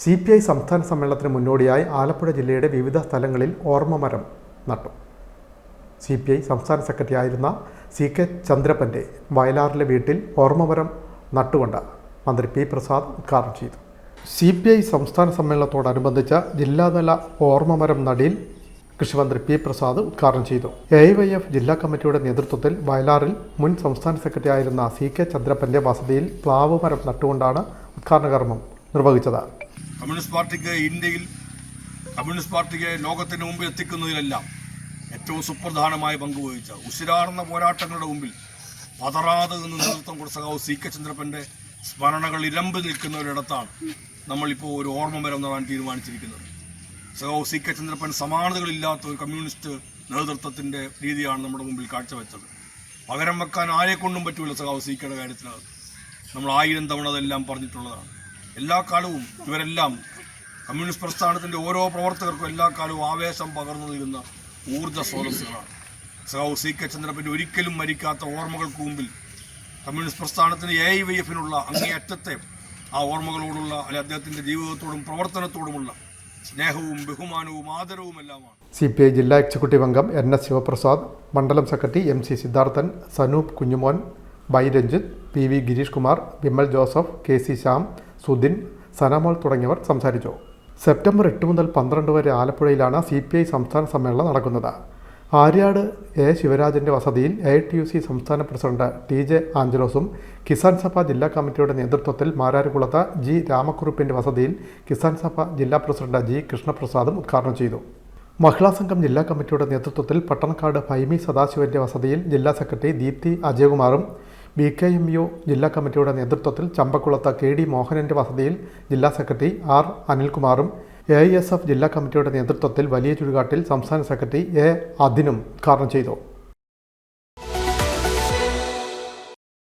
C P I സംസ്ഥാന സമ്മേളനത്തിന് മുന്നോടിയായി ആലപ്പുഴ ജില്ലയുടെ വിവിധ സ്ഥലങ്ങളിൽ ഓർമ്മമരം നട്ടു. സി പി ഐ സംസ്ഥാന സെക്രട്ടറി ആയിരുന്ന സി കെ ചന്ദ്രപ്പന്റെ വയലാറിലെ വീട്ടിൽ ഓർമ്മമരം നട്ടുകൊണ്ട് മന്ത്രി പി പ്രസാദ് ഉദ്ഘാടനം ചെയ്തു. സി പി ഐ സംസ്ഥാന സമ്മേളനത്തോടനുബന്ധിച്ച് ജില്ലാതല ഓർമ്മമരം നടിയിൽ കൃഷിമന്ത്രി പി പ്രസാദ് ഉദ്ഘാടനം ചെയ്തു. എ വൈ എഫ് ജില്ലാ കമ്മിറ്റിയുടെ നേതൃത്വത്തിൽ വയലാറിൽ മുൻ സംസ്ഥാന സെക്രട്ടറി ആയിരുന്ന സി കെ ചന്ദ്രപ്പന്റെ വസതിയിൽ പ്ലാവ് മരം നട്ടുകൊണ്ടാണ് ഉദ്ഘാടന കർമ്മം നിർവഹിച്ചത്. കമ്മ്യൂണിസ്റ്റ് പാർട്ടിക്ക് ഇന്ത്യയിൽ കമ്മ്യൂണിസ്റ്റ് പാർട്ടിക്ക് ലോകത്തിന് മുമ്പിൽ എത്തിക്കുന്നതിലെല്ലാം ഏറ്റവും സുപ്രധാനമായ പങ്ക് വഹിച്ച ഉശിരാർന്ന പോരാട്ടങ്ങളുടെ മുമ്പിൽ പതറാതെ നിന്ന് നേതൃത്വം കൊടുത്ത സഖാവ് സി കെ ചന്ദ്രപ്പന്റെ സ്മരണകൾ ഇരമ്പ് നിൽക്കുന്ന ഒരിടത്താണ് നമ്മളിപ്പോൾ ഒരു ഓർമ്മ വരം നടാൻ തീരുമാനിച്ചിരിക്കുന്നത്. സഖാവ് സി കെ ചന്ദ്രപ്പൻ സമാനതകളില്ലാത്ത ഒരു കമ്മ്യൂണിസ്റ്റ് നേതൃത്വത്തിന്റെ രീതിയാണ് നമ്മുടെ മുമ്പിൽ കാഴ്ചവെച്ചത്. പകരം വെക്കാൻ ആരെക്കൊണ്ടും പറ്റൂല സഖാവ് സി കെയുടെ കാര്യത്തിനകത്ത്. നമ്മൾ ആയിരം തവണ അതെല്ലാം പറഞ്ഞിട്ടുള്ളതാണ്. എല്ലാ കാലവും ഇവരെല്ലാം കമ്മ്യൂണിസ്റ്റ് പ്രസ്ഥാനത്തിന്റെ ഓരോ പ്രവർത്തകർക്കും എല്ലാ കാലവും ആവേശം പകർന്നു നൽകുന്ന ഊർജ സ്രോതസ്സുകളാണ്. സഹോ സി കെ ചന്ദ്രപ്പന്റെ ഒരിക്കലും മരിക്കാത്ത ഓർമ്മകൾക്ക് മുമ്പിൽ കമ്മ്യൂണിസ്റ്റ് പ്രസ്ഥാനത്തിന് എ ഐ വൈ എഫിനുള്ള അങ്ങേയറ്റത്തെ ആ ഓർമ്മകളോടുള്ള അല്ലെ അദ്ദേഹത്തിന്റെ ജീവിതത്തോടും പ്രവർത്തനത്തോടുമുള്ള സ്നേഹവും ബഹുമാനവും ആദരവും എല്ലാമാണ്. സി പി ഐ ജില്ലാ എക്സിക്യൂട്ടീവ് അംഗം എൻ എസ് ശിവപ്രസാദ് മണ്ഡലം secretary M C Siddharthan Sanoop Kunjumon by Ranjith P V Girish Kumar Vimal Joseph K C Shyam Sudin Sanamol തുടങ്ങിയവർ സംസാരിച്ചു. സെപ്റ്റംബർ എട്ട് മുതൽ പന്ത്രണ്ട് വരെ ആലപ്പുഴയിലാണ് സി പി ഐ സംസ്ഥാന സമ്മേളനം നടക്കുന്നത്. ആര്യാട് എ. ശിവരാജന്റെ വസതിയിൽ എ ടി യു സി സംസ്ഥാന പ്രസിഡന്റ് ടി ജെ ആഞ്ചലോസും കിസാൻ സഭ ജില്ലാ കമ്മിറ്റിയുടെ നേതൃത്വത്തിൽ മാരാരുകുളത്ത് ജി രാമക്കുറുപ്പിന്റെ വസതിയിൽ കിസാൻ സഭ ജില്ലാ പ്രസിഡന്റ് ജി കൃഷ്ണപ്രസാദും ഉദ്ഘാടനം ചെയ്തു. മഹിളാ സംഘം ജില്ലാ കമ്മിറ്റിയുടെ നേതൃത്വത്തിൽ പട്ടണക്കാട് ഫൈമി സദാശിവന്റെ വസതിയിൽ ജില്ലാ സെക്രട്ടറി ദീപ്തി അജയകുമാറും ബി കെ എം യു ജില്ലാ കമ്മിറ്റിയുടെ നേതൃത്വത്തിൽ ചമ്പക്കുളത്ത് കെ ഡി മോഹനന്റെ വസതിയിൽ ജില്ലാ സെക്രട്ടറി ആർ അനിൽകുമാറും എ ഐ എസ് എഫ് ജില്ലാ കമ്മിറ്റിയുടെ നേതൃത്വത്തിൽ വലിയ ചുടുകാട്ടിൽ സംസ്ഥാന സെക്രട്ടറി എ അദിനും ഉദ്ഘാടനം ചെയ്തു